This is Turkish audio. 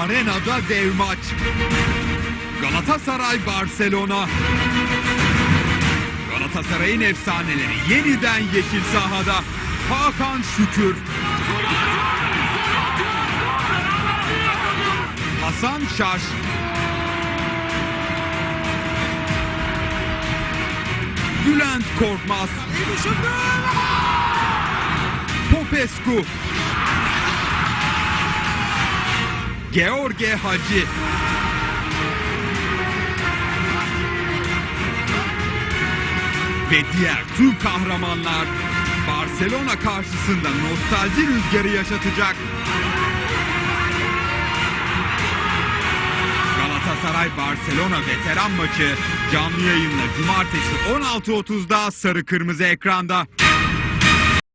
Arenada dev maç. Galatasaray Barcelona. Galatasaray'ın efsaneleri yeniden yeşil sahada. Hakan Şükür. Hasan Şaş. Bülent Korkmaz. Popescu. George Hacı. Ve diğer tüm kahramanlar Barcelona karşısında nostalji rüzgarı yaşatacak. Galatasaray Barcelona veteran maçı canlı yayınla cumartesi 16.30'da sarı kırmızı ekranda.